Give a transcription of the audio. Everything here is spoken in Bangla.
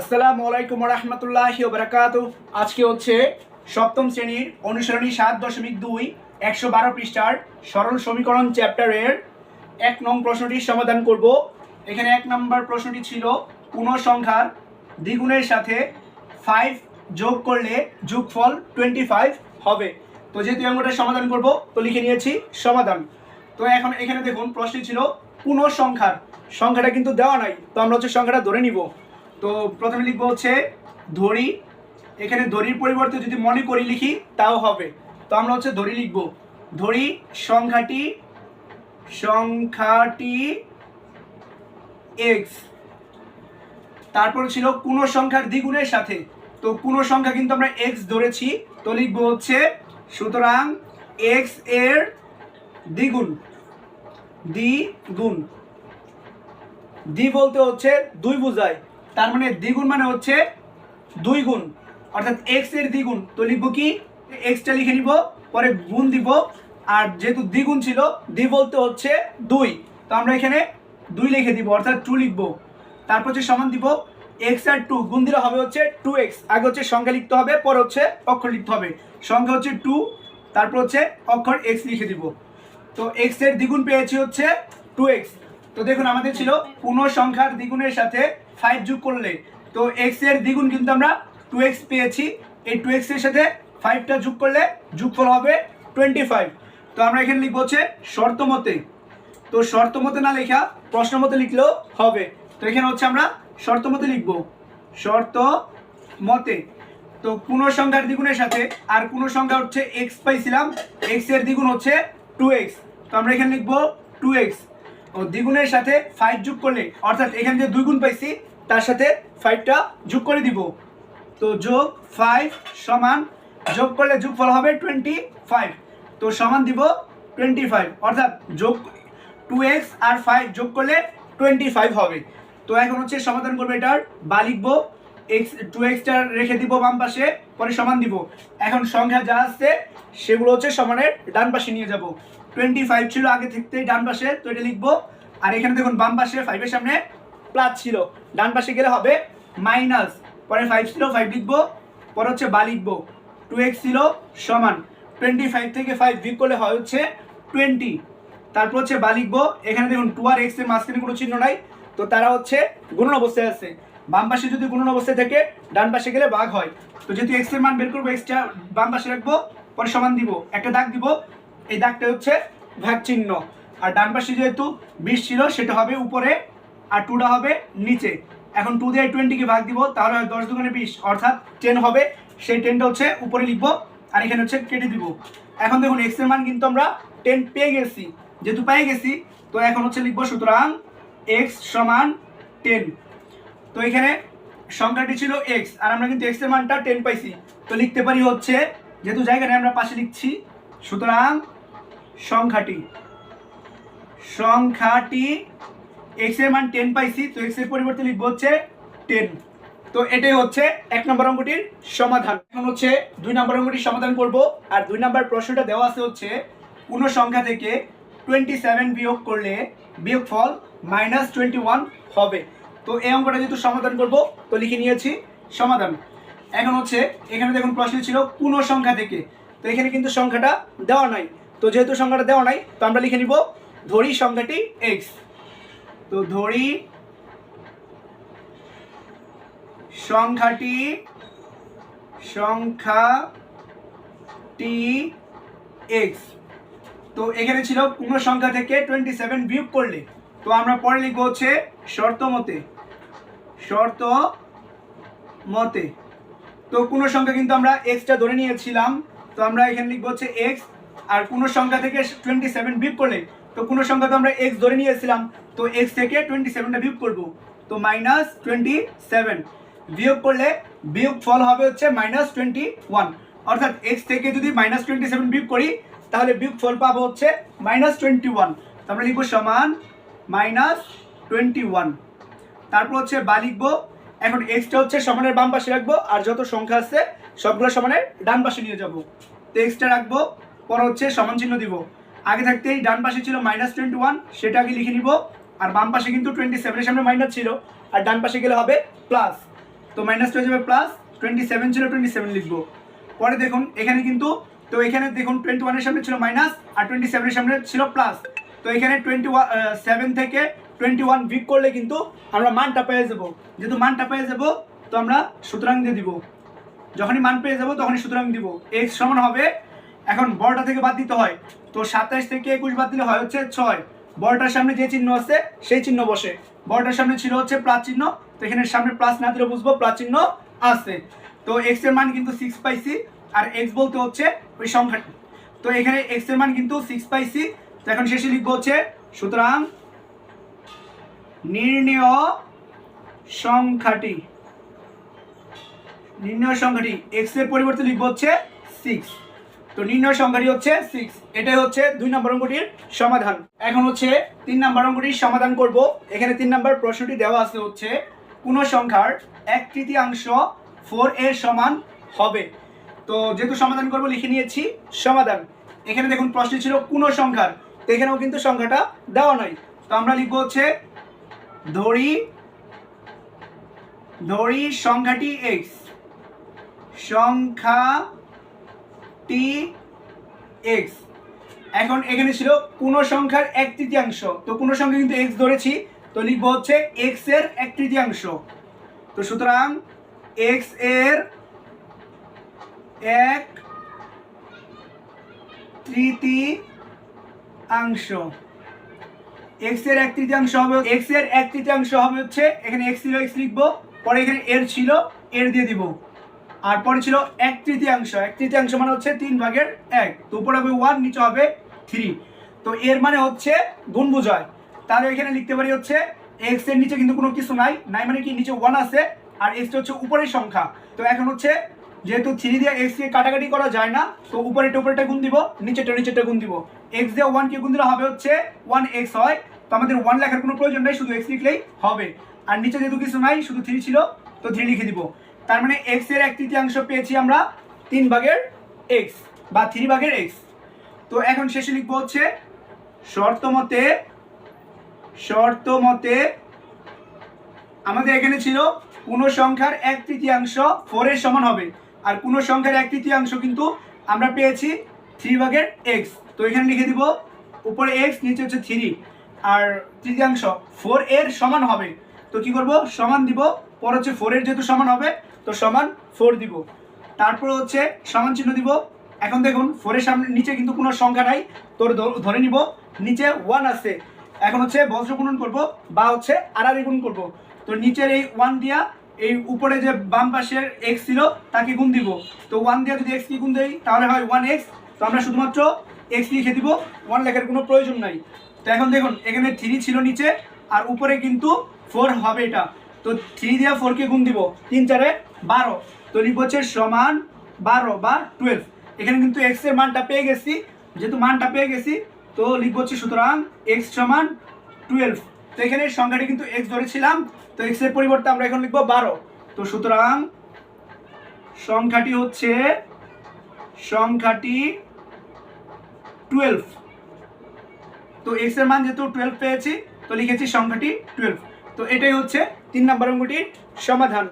আসসালামু আলাইকুম রহমতুল্লাহ বারাকাত আজকে হচ্ছে সপ্তম শ্রেণির অনুসরণী সাত দশমিক দুই, একশো বারো পৃষ্ঠার সরল সমীকরণ চ্যাপ্টারের এক নং প্রশ্নটির সমাধান করব। এখানে এক নম্বর প্রশ্নটি ছিল কোনো সংখ্যার দ্বিগুণের সাথে ফাইভ যোগ করলে যোগফল টোয়েন্টি ফাইভ হবে। তো যেহেতু অঙ্কটার সমাধান করব, তো লিখে নিয়েছি সমাধান। তো এখন এখানে দেখুন, প্রশ্নটি ছিল কোনো সংখ্যার। সংখ্যাটা কিন্তু দেওয়া নাই, তো আমরা হচ্ছে সংখ্যাটা ধরে নিব। তো প্রথমে লিখব হচ্ছে ধরি এখানে ধরির পরিবর্তে যদি মনে করি, লিখি, তাও হবে। তো আমরা হচ্ছে ধরি লিখব। ধরি সংখ্যাটি সংখ্যাটি এক্স তারপর ছিল কোনো সংখ্যার দ্বিগুণের সাথে। তো কোনো সংখ্যা কিন্তু আমরা এক্স ধরেছি। তো লিখব হচ্ছে, সুতরাং এক্সের দ্বিগুণ দ্বিগুণ। দ্বি বলতে হচ্ছে দুই বোঝায়। তার মানে দ্বিগুণ মানে হচ্ছে দুই গুণ। অর্থাৎ এক্সের দ্বিগুণ। তো লিখব কি? এক্সটা লিখে নিব, পরে গুণ দিব। আর যেহেতু দ্বিগুণ ছিল, দ্বি বলতে হচ্ছে দুই। তো আমরা এখানে দুই লিখে দিব, অর্থাৎ টু লিখব। তারপর হচ্ছে সমান দিব এক্স আর টু গুণ দিলে হবে হচ্ছে টু এক্স আগে হচ্ছে সংখ্যা লিখতে হবে, পর হচ্ছে অক্ষর লিখতে হবে। সংখ্যা হচ্ছে টু তারপর হচ্ছে অক্ষর এক্স লিখে দিব। তো এক্সের দ্বিগুণ পেয়েছি হচ্ছে টু এক্স তো দেখুন, আমাদের ছিল পূর্ণ সংখ্যার দ্বিগুণের সাথে ফাইভ যোগ করলে, তো এক্সের দ্বিগুণ কিন্তু আমরা টু এক্স পেয়েছি। এই টু এক্সের সাথে ফাইভটা যোগ করলে যোগফল হবে টোয়েন্টি ফাইভ তো আমরা এখানে লিখব হচ্ছে শর্ত মতে। তো শর্ত মতে না লেখা প্রশ্ন মতে লিখলেও হবে। তো এখানে হচ্ছে আমরা শর্ত মতে লিখব। শর্ত মতে। তো কোনো সংখ্যার দ্বিগুণের সাথে আর কোনো সংখ্যা হচ্ছে এক্স পাইছিলাম এক্সের দ্বিগুণ হচ্ছে টু এক্স তো আমরা এখানে লিখব টু এক্স ও দ্বিগুণের সাথে ফাইভ যোগ করলে, অর্থাৎ এখানে যে দুই গুণ পাইছি, তার সাথে ফাইভটা যোগ করে দিব। তো যোগ ফাইভ সমান, যোগ করলে যোগফল হবে টোয়েন্টি ফাইভ তো সমান দিব টোয়েন্টি ফাইভ অর্থাৎ যোগ টু এক্স আর ফাইভ যোগ করলে টোয়েন্টি ফাইভ হবে। তো এখন হচ্ছে সমাধান করব এটার, বা লিখব এক্স টু এক্সটা রেখে দিব বাম পাশে, পরে সমান দিব। এখন সংখ্যা যা আসছে সেগুলো হচ্ছে সমানের ডান পাশে নিয়ে যাব। টোয়েন্টি ফাইভ ছিল আগে থেকেই ডান পাশে, তো এটা লিখব। আর এখানে দেখুন, বাম পাশে ফাইভের সামনে প্লাস ছিল। ডান পাশে গেলে হবে মাইনাস পরে ফাইভ ছিল ফাইভ লিখব। পরে হচ্ছে বা লিখব। টু এক্স ছিল সমান। টোয়েন্টি ফাইভ থেকে ফাইভ বিক করলে হয় হচ্ছে টোয়েন্টি তারপর হচ্ছে বা লিখব। এখানে দেখুন টু আর এক্সের মাঝখানে কোনো চিহ্ন নাই। তো তারা হচ্ছে গুণন অবস্থায় আছে। বাম পাশে যদি গুণন অবস্থায় থাকে, ডান পাশে গেলে ভাগ হয়। তো যেহেতু এক্সের মান বের করব এক্সটা বাম পাশে রাখব, পরে সমান দিব। একটা দাগ দিব। এই দাগটা হচ্ছে ভাগ চিহ্ন। আর ডান পাশে যেহেতু বিশ ছিল, সেটা হবে উপরে আর টুটা হবে নিচে। এখন টু দিয়ে টোয়েন্টিকে ভাগ দিব, তাহলে হয় দশ দুগুণে বিশ, অর্থাৎ টেন হবে। সেই টেনটা হচ্ছে উপরে লিখব, আর এখানে হচ্ছে কেটে দিব। এখন দেখুন এক্সের মান কিন্তু আমরা টেন পেয়ে গেছি। যেহেতু পেয়ে গেছি, তো এখন হচ্ছে লিখব সুতরাং এক্স সমান টেন তো এখানে সংখ্যাটি ছিল এক্স আর আমরা কিন্তু এক্সের মানটা টেন পাইছি। তো লিখতে পারি হচ্ছে, যেহেতু জায়গাটা আমরা পাশে লিখছি। সুতরাং সংখ্যাটি। সংখ্যাটি এক্সের মান টেন পাইছি, তো এক্সের পরিবর্তে লিখব হচ্ছে টেন তো এটাই হচ্ছে এক নম্বর অঙ্কটির সমাধান। এখন হচ্ছে দুই নম্বর অঙ্কটির সমাধান করব, আর দুই নম্বর প্রশ্নটা দেওয়া আছে হচ্ছে কোনো সংখ্যা থেকে টোয়েন্টি সেভেন বিয়োগ করলে বিয়োগফল মাইনাস টোয়েন্টি ওয়ান হবে। তো এই অঙ্কটা যেহেতু সমাধান করব, তো লিখে নিয়েছি সমাধান। এখন হচ্ছে এখানে দেখুন প্রশ্ন ছিল কোনো সংখ্যা থেকে। তো এখানে কিন্তু সংখ্যাটা দেওয়া নাই। তো যেহেতু সংখ্যাটা দেওয়া নাই, তো আমরা লিখে নিব ধরি সংখ্যাটি এক্স তো ধরি সংখ্যাটি সংখ্যাটি এক্স তো এখানে ছিল কোনো সংখ্যা থেকে টোয়েন্টি সেভেন বিয়োগ করলে। তো আমরা পরে লিখব হচ্ছে শর্ত মতে। শর্ত মতে। তো কোনো সংখ্যা কিন্তু আমরা এক্সটা ধরে নিয়েছিলাম। তো আমরা এখানে লিখব হচ্ছে এক্স আর কোনো সংখ্যা থেকে টোয়েন্টি সেভেন বিয়োগ করলে, তো কোনো সংখ্যা তো আমরা এক্স ধরে নিয়েছিলাম, তো এক্স থেকে টোয়েন্টি সেভেনটা বিয়োগ করব, তো মাইনাস টোয়েন্টি সেভেন বিয়োগ করলে বিয়োগ ফল হবে হচ্ছে মাইনাস টোয়েন্টি ওয়ান অর্থাৎ এক্স থেকে যদি মাইনাস টোয়েন্টি সেভেন বিয়োগ করি, তাহলে বিয়োগ ফল পাবো হচ্ছে মাইনাস টোয়েন্টি ওয়ান তো আমরা লিখব সমান মাইনাস টোয়েন্টি ওয়ান তারপর হচ্ছে বা লিখব, এখন এক্সটা হচ্ছে সমানের বাম পাশে রাখব, আর যত সংখ্যা আছে সবগুলো সমানের ডান পাশে নিয়ে যাব, তো এক্সটা রাখব পর হচ্ছে সমান চিহ্ন দিব। আগে থাকতেই ডান পাশে ছিল মাইনাস টোয়েন্টি ওয়ান সেটা আগে লিখে নিব। আর বাম পাশে কিন্তু টোয়েন্টি সেভেনের সামনে মাইনাস ছিল। আর ডান পাশে গেলে হবে প্লাস তো মাইনাস হয়ে যাবে প্লাস টোয়েন্টি সেভেন ছিল টোয়েন্টি সেভেন লিখব। পরে দেখুন, এখানে কিন্তু, তো এখানে দেখুন টোয়েন্টি ওয়ানের সামনে ছিল মাইনাস আর টোয়েন্টি সেভেনের সামনে ছিল প্লাস তো এখানে টোয়েন্টি সেভেন থেকে টোয়েন্টি ওয়ান ভিক করলে কিন্তু আমরা মানটা পেয়ে যাব। যেহেতু মানটা পেয়ে যাব, তো আমরা সুতরাং দিয়ে দিব। যখনই মান পেয়ে যাব, তখনই সুতরাং দিব। এক্স সমান হবে এখন বড়টা থেকে বাদ দিতে হয়। তো সাতাইশ থেকে একুশ বাদ দিলে হয় হচ্ছে ছয়। বড়টার সামনে যে চিহ্ন আছে, সেই চিহ্ন বসে। বড়টার সামনে ছিল হচ্ছে প্লাস চিহ্ন। তো এখানে সামনে প্লাস না দিলে বুঝব প্লাস চিহ্ন আছে। তো এক্সের মান কিন্তু সিক্স পাইছি, আর এক্স বলতে হচ্ছে ওই সংখ্যাটি। তো এখানে এক্সের মান কিন্তু সিক্স পাইছি। তো এখন শেষে লিখব হচ্ছে, সুতরাং নির্ণয় সংখ্যাটি। নির্ণয় সংখ্যাটি এক্সের পরিবর্তে লিখব হচ্ছে সিক্স তো নির্ণয় সংখ্যাটি হচ্ছে সিক্স এটাই হচ্ছে দুই নম্বর অঙ্কটির সমাধান। এখন হচ্ছে তিন নম্বর অঙ্কটির সমাধান করব। এখানে তিন নম্বর প্রশ্নটি দেওয়া আছে হচ্ছে, কোন সংখ্যার এক তৃতীয়াংশ ফোর এর সমান হবে? তো যেহেতু সমাধান করব, লিখে নিয়েছি সমাধান। এখানে দেখুন প্রশ্ন ছিল কোন সংখ্যার? তো এখানেও কিন্তু সংখ্যাটা দেওয়া নাই। তো আমরা লিখব হচ্ছে, ধরি ধরি সংখ্যাটি এক্স সংখ্যাটি এক্স এখন এখানে ছিল কোন সংখ্যার এক তৃতীয়াংশ। তো কোন সংখ্যা কিন্তু এক্স ধরেছি, তো লিখব হচ্ছে এক্সের এক তৃতীয়াংশ। তো সুতরাং এক্সের এক তৃতীয়াংশ। এক্সের এক তৃতীয়াংশ হবে এক্সের এক তৃতীয়াংশ হবে হচ্ছে, এখানে এক্স ছিল এক্স লিখব, পরে এখানে এর ছিল, এর দিয়ে দিব। আর পরে ছিল এক তৃতীয়াংশ। এক তৃতীয়াংশ মানে হচ্ছে তিন ভাগের এক। তো উপরে হবে ওয়ান নিচে হবে থ্রি তো এর মানে হচ্ছে গুণ বোঝায়। তাহলে এখানে লিখতে পারি হচ্ছে এক্সের নিচে কিন্তু কোনো কিছু নাই। নাই মানে কি? নিচে ওয়ান আছে আর এক্সটা হচ্ছে উপরের সংখ্যা। তো এখন হচ্ছে যেহেতু থ্রি দিয়ে এক্স কে কাটাকাটি করা যায় না, তো উপরেটা উপরেটা গুণ দিব নিচেটা নিচেটা গুণ দিব। এক্স দিয়ে ওয়ান কে গুণ দিলে হবে হচ্ছে ওয়ান এক্স হয়। তো আমাদের ওয়ান লেখার কোনো প্রয়োজন নেই, শুধু এক্স লিখলেই হবে। আর নিচে যেহেতু কিছু নাই, শুধু থ্রি ছিল, তো থ্রি লিখে দিব। তার মানে এক্সের এক তৃতীয়াংশ পেয়েছি আমরা তিন ভাগের এক্স বা থ্রি ভাগের এক্স তো এখন শেষে লিখব হচ্ছে শর্ত মতে শর্ত মতে আমাদের এখানে ছিল কোন সংখ্যার এক তৃতীয়াংশ ফোরের সমান হবে। আর কোন সংখ্যার এক তৃতীয়াংশ কিন্তু আমরা পেয়েছি থ্রি ভাগের এক্স তো এখানে লিখে দিব, উপরে এক্স নিচে হচ্ছে থ্রি আর তৃতীয়াংশ ফোর এর সমান হবে। তো কি করব? সমান দিব, পর হচ্ছে ফোরের যেহেতু সমান হবে তো সমান ফোর দিব। তারপর হচ্ছে সমান চিহ্ন দিব। এখন দেখুন ফোরের সামনে নিচে কিন্তু কোনো সংখ্যা নাই। তোর ধরে নিব। নিচে ওয়ান আছে। এখন হচ্ছে বজ্র গুণন করব বা হচ্ছে আড়াআড়ি গুণ করব। তো নিচের এই ওয়ান দিয়া এই উপরে যে বাম পাশের এক্স ছিল, তাকে গুণ দিব। তো ওয়ান দিয়া যদি এক্স কি গুণ দেই, তাহলে হয় ওয়ান এক্স তো আমরা শুধুমাত্র এক্স লিখে দিব। ওয়ান লেখার কোনো প্রয়োজন নাই। তো এখন দেখুন, এখানে থ্রি ছিল নিচে, আর উপরে কিন্তু ফোর হবে এটা। তো থ্রি দিয়ে ফোরকে গুণ দিব? তিন, চারে বারো। তো হচ্ছে সমান বারো বা টুয়েলভ এখানে কিন্তু এক্সের মানটা পেয়ে গেছি। যেহেতু মানটা পেয়ে গেছি, তো লিখব হচ্ছে সুতরাং এক্স সমান টুয়েলভ তো এখানে সংখ্যাটি কিন্তু এক্স ধরেছিলাম তো এক্সের পরিবর্তে আমরা এখন লিখব বারো। তো সুতরাং সংখ্যাটি হচ্ছে, সংখ্যাটি টুয়েলভ তো এক্সের মান যেহেতু টুয়েলভ পেয়েছি, তো লিখেছি সংখ্যাটি টুয়েলভ তো এটাই হচ্ছে তিন নম্বর অঙ্গটির সমাধান।